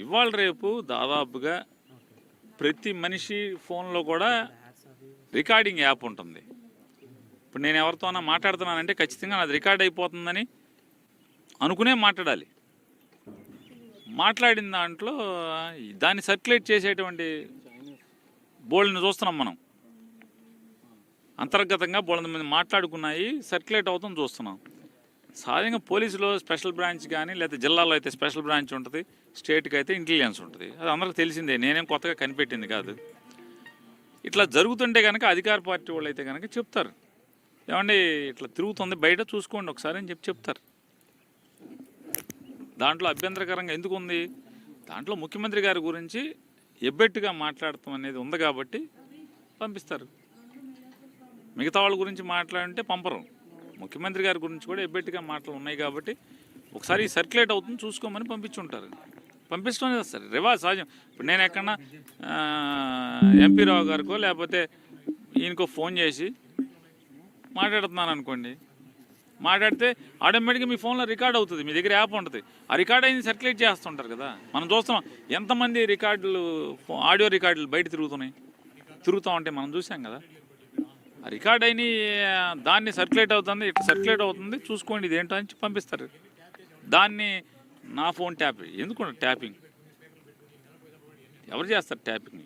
ఇవాళ రేపు దాదాపుగా ప్రతి మనిషి ఫోన్లో కూడా రికార్డింగ్ యాప్ ఉంటుంది. ఇప్పుడు నేను ఎవరితోనా మాట్లాడుతున్నానంటే ఖచ్చితంగా అది రికార్డ్ అయిపోతుందని అనుకునే మాట్లాడాలి. మాట్లాడిన దాంట్లో దాన్ని సర్క్యులేట్ చేసేటువంటి బోల్డ్ని చూస్తున్నాం మనం. అంతర్గతంగా బోల్డ్ మంది మాట్లాడుకున్నాయి సర్క్యులేట్ అవుతుంది చూస్తున్నాం. సహజంగా పోలీసులో స్పెషల్ బ్రాంచ్ కానీ లేదా జిల్లాలో అయితే స్పెషల్ బ్రాంచ్ ఉంటుంది స్టేట్కి అయితే ఇంటెలిజెన్స్ ఉంటుంది. అది అందరికీ తెలిసిందే నేనేం కొత్తగా కనిపెట్టింది కాదు. ఇట్లా జరుగుతుంటే కనుక అధికార పార్టీ వాళ్ళు అయితే కనుక చెప్తారు. ఏమండి ఇట్లా తిరుగుతుంది బయట చూసుకోండి ఒకసారి అని చెప్పి చెప్తారు. దాంట్లో అభ్యంతరకరంగా ఎందుకు ఉంది? దాంట్లో ముఖ్యమంత్రి గారి గురించి ఎబ్బెట్టుగా మాట్లాడటం అనేది ఉంది కాబట్టి పంపిస్తారు. మిగతా వాళ్ళ గురించి మాట్లాడంటే పంపరు. ముఖ్యమంత్రి గారి గురించి కూడా ఎబ్బెట్టిగా మాటలు ఉన్నాయి కాబట్టి ఒకసారి సర్క్యులేట్ అవుతుంది చూసుకోమని పంపించుంటారు. పంపించడం సార్ రివాజ్ సహజం ఇప్పుడు నేను ఎక్కడన్నా ఎంపీ రావు గారికో లేకపోతే ఈయనకో ఫోన్ చేసి మాట్లాడుతున్నాను అనుకోండి. మాట్లాడితే ఆటోమేటిక్గా మీ ఫోన్లో రికార్డ్ అవుతుంది. మీ దగ్గర యాప్ ఉంటుంది. ఆ రికార్డ్ అయింది సర్క్యులేట్ చేస్తుంటారు కదా. మనం చూస్తాం ఎంతమంది రికార్డులు ఫో- ఆడియో రికార్డులు బయట తిరుగుతున్నాయి? తిరుగుతూ ఉంటే మనం చూసాం కదా. రికార్డ్ అయిన దాన్ని సర్క్యులేట్ అవుతుంది ఇట్లా సర్క్యులేట్ అవుతుంది చూసుకోండి ఇది ఏంటో అని పంపిస్తారు. దాన్ని నా ఫోన్ ట్యాప్ ఎందుకు ట్యాపింగ్? ఎవరు చేస్తారు ట్యాపింగ్?